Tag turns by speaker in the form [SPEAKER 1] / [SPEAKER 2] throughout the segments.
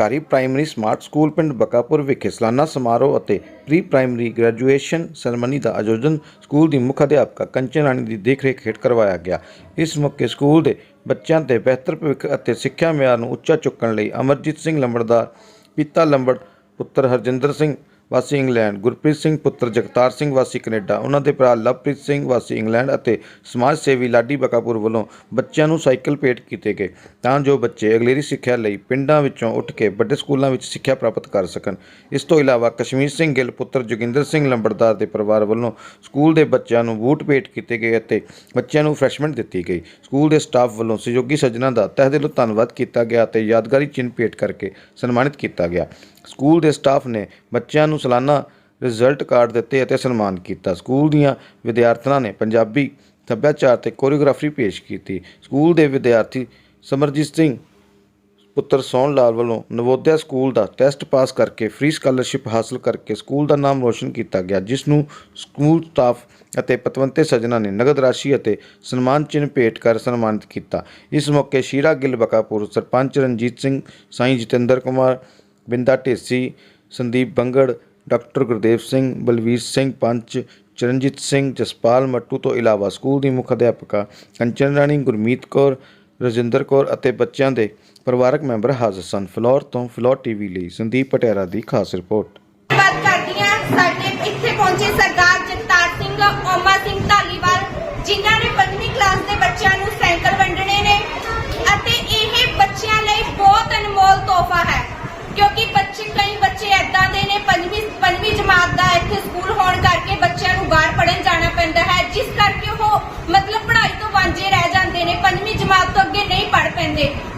[SPEAKER 1] ਸਰਕਾਰੀ primary smart school ਪਿੰਡ ਬਕਾਪੁਰ ਵਿਖੇ ਸਾਲਾਨਾ ਸਮਾਰੋਹ ਅਤੇ ਪ੍ਰੀ ਪ੍ਰਾਇਮਰੀ ਗ੍ਰੈਜੂਏਸ਼ਨ ਸੈਰੇਮਨੀ ਦਾ ਆਯੋਜਨ ਸਕੂਲ ਦੀ ਮੁੱਖ ਅਧਿਆਪਕਾ ਕੰਚਨ ਰਾਣੀ ਦੀ ਦੇਖਰੇਖ ਹੇਠ ਕਰਵਾਇਆ ਗਿਆ। ਇਸ ਮੌਕੇ ਸਕੂਲ ਦੇ ਬੱਚਿਆਂ ਦੇ ਬਿਹਤਰ ਭਵਿੱਖ ਅਤੇ ਸਿੱਖਿਆ ਮਿਆਰ ਨੂੰ ਉੱਚਾ ਚੁੱਕਣ ਲਈ ਅਮਰਜੀਤ ਸਿੰਘ ਲੰਬੜਦਾਰ, ਪਿਤਾ ਲੰਬੜ, ਪੁੱਤਰ ਹਰਜਿੰਦਰ ਸਿੰਘ ਵਾਸੀ ਇੰਗਲੈਂਡ, ਗੁਰਪ੍ਰੀਤ ਸਿੰਘ ਪੁੱਤਰ ਜਗਤਾਰ ਸਿੰਘ ਵਾਸੀ ਕੈਨੇਡਾ, ਉਹਨਾਂ ਦੇ ਭਰਾ ਲਵਪ੍ਰੀਤ ਸਿੰਘ ਵਾਸੀ ਇੰਗਲੈਂਡ ਅਤੇ ਸਮਾਜ ਸੇਵੀ ਲਾਡੀ ਬਕਾਪੁਰ ਵੱਲੋਂ ਬੱਚਿਆਂ ਨੂੰ ਸਾਈਕਲ ਭੇਟ ਕੀਤੇ ਗਏ ਤਾਂ ਜੋ ਬੱਚੇ ਅਗਲੇਰੀ ਸਿੱਖਿਆ ਲਈ ਪਿੰਡਾਂ ਵਿੱਚੋਂ ਉੱਠ ਕੇ ਵੱਡੇ ਸਕੂਲਾਂ ਵਿੱਚ ਸਿੱਖਿਆ ਪ੍ਰਾਪਤ ਕਰ ਸਕਣ। ਇਸ ਤੋਂ ਇਲਾਵਾ ਕਸ਼ਮੀਰ ਸਿੰਘ ਗਿੱਲ ਪੁੱਤਰ ਜੋਗਿੰਦਰ ਸਿੰਘ ਲੰਬੜਦਾਰ ਦੇ ਪਰਿਵਾਰ ਵੱਲੋਂ ਸਕੂਲ ਦੇ ਬੱਚਿਆਂ ਨੂੰ ਬੂਟ ਭੇਟ ਕੀਤੇ ਗਏ ਅਤੇ ਬੱਚਿਆਂ ਨੂੰ ਫਰੈਸ਼ਮੈਂਟ ਦਿੱਤੀ ਗਈ। ਸਕੂਲ ਦੇ ਸਟਾਫ ਵੱਲੋਂ ਸਹਿਯੋਗੀ ਸੱਜਣਾ ਦਾ ਤਹਿ ਦਿਲੋਂ ਧੰਨਵਾਦ ਕੀਤਾ ਗਿਆ ਅਤੇ ਯਾਦਗਾਰੀ ਚਿੰਨ੍ਹ ਭੇਟ ਕਰਕੇ ਸਨਮਾਨਿਤ ਕੀਤਾ ਗਿਆ। ਸਕੂਲ ਦੇ ਸਟਾਫ ਨੇ ਬੱਚਿਆਂ ਨੂੰ ਸਾਲਾਨਾ ਰਿਜ਼ਲਟ ਕਾਰਡ ਦਿੱਤੇ ਅਤੇ ਸਨਮਾਨ ਕੀਤਾ। ਸਕੂਲ ਦੀਆਂ ਵਿਦਿਆਰਥਣਾਂ ਨੇ ਪੰਜਾਬੀ ਸੱਭਿਆਚਾਰ ਤੇ ਕੋਰੀਓਗ੍ਰਾਫੀ ਪੇਸ਼ ਕੀਤੀ। ਸਕੂਲ ਦੇ ਵਿਦਿਆਰਥੀ ਸਮਰਜੀਤ ਸਿੰਘ ਪੁੱਤਰ ਸੋਹਣ ਲਾਲ ਵੱਲੋਂ ਨਵੋਦਿਆ ਸਕੂਲ ਦਾ ਟੈਸਟ ਪਾਸ ਕਰਕੇ ਫ੍ਰੀ ਸਕਾਲਰਸ਼ਿਪ ਹਾਸਲ ਕਰਕੇ ਸਕੂਲ ਦਾ ਨਾਮ ਰੋਸ਼ਨ ਕੀਤਾ ਗਿਆ, ਜਿਸ ਨੂੰ ਸਕੂਲ ਸਟਾਫ ਅਤੇ ਪਤਵੰਤੇ ਸੱਜਣਾ ਨੇ ਨਗਦ ਰਾਸ਼ੀ ਅਤੇ ਸਨਮਾਨ ਚਿੰਨ੍ਹ ਭੇਟ ਕਰ ਸਨਮਾਨਿਤ ਕੀਤਾ। ਇਸ ਮੌਕੇ ਸ਼ੀਰਾ ਗਿੱਲ, ਬਕਾਪੁਰ ਸਰਪੰਚ ਰਣਜੀਤ ਸਿੰਘ, ਸਾਈਂ ਜਤਿੰਦਰ ਕੁਮਾਰ ਬਿੰਦਾ ਢੇਸੀ, ਸੰਦੀਪ ਬੰਗੜ, ਡਾਕਟਰ ਗੁਰਦੇਵ ਸਿੰਘ, ਬਲਵੀਰ ਸਿੰਘ ਪੰਚ, ਚਰਨਜੀਤ ਸਿੰਘ ਜਸਪਾਲ ਮੱਟੂ ਤੋਂ ਇਲਾਵਾ ਸਕੂਲ ਦੀ ਮੁੱਖ ਅਧਿਆਪਕਾ ਕੰਚਨ ਰਾਣੀ, ਗੁਰਮੀਤ ਕੌਰ, ਰਜਿੰਦਰ ਕੌਰ ਅਤੇ ਬੱਚਿਆਂ ਦੇ ਪਰਿਵਾਰਕ ਮੈਂਬਰ ਹਾਜ਼ਰ ਸਨ। ਫਲੋਰ ਤੋਂ ਫਲੋਰ ਟੀਵੀ ਲਈ ਸੰਦੀਪ ਪਟਿਆਰਾ ਦੀ ਖਾਸ ਰਿਪੋਰਟ।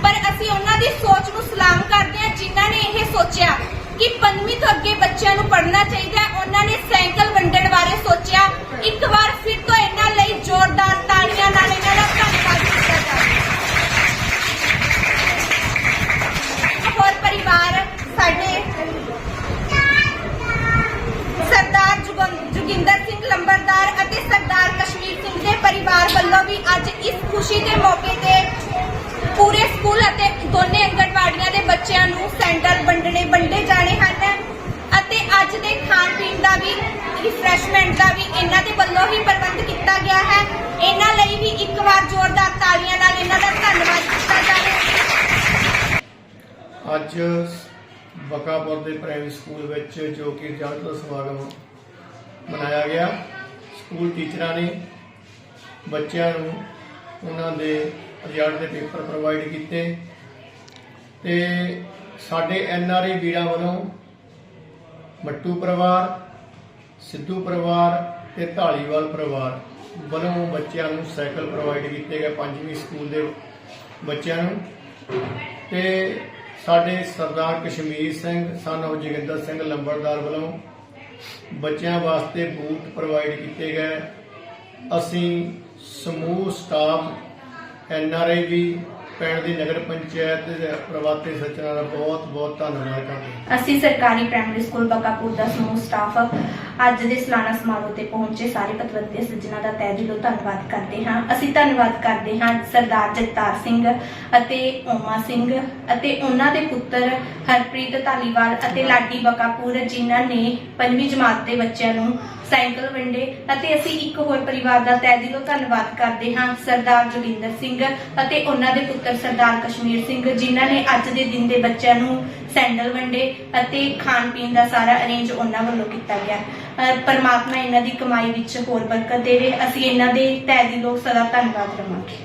[SPEAKER 2] ਪਰ ਅਸੀਂ ਉਹਨਾਂ ਦੀ ਸੋਚ ਨੂੰ ਸਲਾਮ ਕਰਦੇ ਹਾਂ ਜਿਨ੍ਹਾਂ ਨੇ ਇਹ ਸੋਚਿਆ ਕਿ ਪੰਜਵੀਂ ਤੋਂ ਅੱਗੇ ਬੱਚਿਆਂ ਨੂੰ ਪੜ੍ਹਨਾ ਚਾਹੀਦਾ ਹੈ। ਉਹਨਾਂ ਨੇ ਸਾਈਕਲ ਵੰਡਣ ਬਾਰੇ ਦਾ ਵੀ ਰਿਫਰੈਸ਼ਮੈਂਟ ਦਾ ਵੀ ਇਹਨਾਂ ਦੇ ਵੱਲੋਂ ਹੀ ਪ੍ਰਬੰਧ ਕੀਤਾ ਗਿਆ ਹੈ। ਇਹਨਾਂ ਲਈ ਵੀ ਇੱਕ ਵਾਰ ਜ਼ੋਰਦਾਰ ਤਾਲੀਆਂ ਨਾਲ ਇਹਨਾਂ ਦਾ ਧੰਨਵਾਦ ਕੀਤਾ ਜਾਵੇ।
[SPEAKER 3] ਅੱਜ ਬਕਾਪੁਰ ਦੇ ਪ੍ਰਾਇਮਰੀ ਸਕੂਲ ਵਿੱਚ ਜੋ ਕਿ ਰਿਜ਼ਲਟ ਦਾ ਸਮਾਗਮ ਮਨਾਇਆ ਗਿਆ ਸਕੂਲ ਟੀਚਰਾਂ ਨੇ ਬੱਚਿਆਂ ਨੂੰ ਉਹਨਾਂ ਦੇ ਰਿਜ਼ਲਟ ਦੇ ਪੇਪਰ ਪ੍ਰੋਵਾਈਡ ਕੀਤੇ ਤੇ ਸਾਡੇ ਐਨ ਆਰ ਆਈ ਵੀਰਾਂ ਵੱਲੋਂ ਮੱਟੂ ਪਰਿਵਾਰ ਸਿੱਧੂ ਪਰਿਵਾਰ ਤੇ ਢਾਲੀਵਾਲ ਪਰਿਵਾਰ ਵੱਲੋਂ ਬੱਚਿਆਂ ਨੂੰ ਸਾਈਕਲ ਪ੍ਰੋਵਾਈਡ ਕੀਤੇ ਗਏ ਪੰਜਵੀਂ ਸਕੂਲ ਦੇ ਬੱਚਿਆਂ ਨੂੰ। ਤੇ ਸਾਡੇ ਸਰਦਾਰ ਕਸ਼ਮੀਰ ਸਿੰਘ, ਸਾਨੂੰ ਜੋਗਿੰਦਰ ਸਿੰਘ ਲੰਬੜਦਾਰ ਵੱਲੋਂ ਬੱਚਿਆਂ ਵਾਸਤੇ ਬੂਟ ਪ੍ਰੋਵਾਈਡ ਕੀਤੇ ਗਏ। ਅਸੀਂ ਸਮੂਹ ਸਟਾਫ ਐਨ ਆਰ ਆਈ ਵੀ ਪਿੰਡ ਦੀ ਨਗਰ ਪੰਚਾਇਤ ਦੇ ਪ੍ਰਵਾਸੀ ਸੱਜਣਾਂ ਦਾ ਬਹੁਤ ਬਹੁਤ ਧੰਨਵਾਦ ਕਰਦੇ ਹਾਂ।
[SPEAKER 4] ਅਸੀਂ ਸਰਕਾਰੀ ਪ੍ਰਾਇਮਰੀ ਸਕੂਲ ਬਕਾਪੁਰ ਦਾ ਸਮੂਹ ਸਟਾਫ ਅੱਜ ਦੇ ਸਾਲਾਨਾ ਸਮਾਰੋਹ ਤੇ ਪਹੁੰਚੇ ਸਾਰੇ ਪਤਵੰਤੇ, ਸੱਜਣਾ ਦਾ ਤਹਿ ਦਿਲੋਂ ਧੰਨਵਾਦ ਕਰਦੇ ਹਾਂ। ਅਸੀਂ ਧੰਨਵਾਦ ਕਰਦੇ ਹਾਂ ਸਰਦਾਰ ਜਗਤਾਰ ਸਿੰਘ ਅਤੇ ਓਮਾ ਸਿੰਘ ਅਤੇ ਉਹਨਾਂ ਦੇ ਪੁੱਤਰ ਹਰਪ੍ਰੀਤ ਧਾਲੀਵਾਲ ਅਤੇ ਲਾਡੀ ਬਕਾਪੁਰ, ਜਿਨ੍ਹਾਂ ਨੇ ਪੰਜਵੀਂ ਜਮਾਤ ਦੇ ਬੱਚਿਆਂ ਨੂੰ ਸਾਈਕਲ ਵੰਡੇ ਅਤੇ ਅਸੀਂ ਇੱਕ ਹੋਰ ਪਰਿਵਾਰ ਦਾ ਤਹਿ ਦਿਲੋਂ ਧੰਨਵਾਦ ਕਰਦੇ ਹਾਂ, ਸਰਦਾਰ ਜੋਗਿੰਦਰ ਸਿੰਘ ਅਤੇ ਉਹਨਾਂ ਦੇ ਪੁੱਤਰ ਸਰਦਾਰ ਕਸ਼ਮੀਰ ਸਿੰਘ, ਜਿਨ੍ਹਾਂ ਨੇ ਅੱਜ ਦੇ ਦਿਨ ਦੇ ਬੱਚਿਆਂ ਨੂੰ ਸੈਂਡਲ ਵੰਡੇ ਅਤੇ ਖਾਣ ਪੀਣ ਦਾ ਸਾਰਾ ਅਰੇਂਜ ਉਹਨਾਂ ਵੱਲੋਂ ਕੀਤਾ ਗਿਆ। ਪਰਮਾਤਮਾ ਇਹਨਾਂ ਦੀ ਕਮਾਈ ਵਿੱਚ ਹੋਰ ਬਰਕਤ ਦੇਵੇ। ਅਸੀਂ ਇਹਨਾਂ ਦੇ ਤਹਿ ਦਿਲੋਂ ਸਦਾ ਧੰਨਵਾਦ ਰਵਾਂਗੇ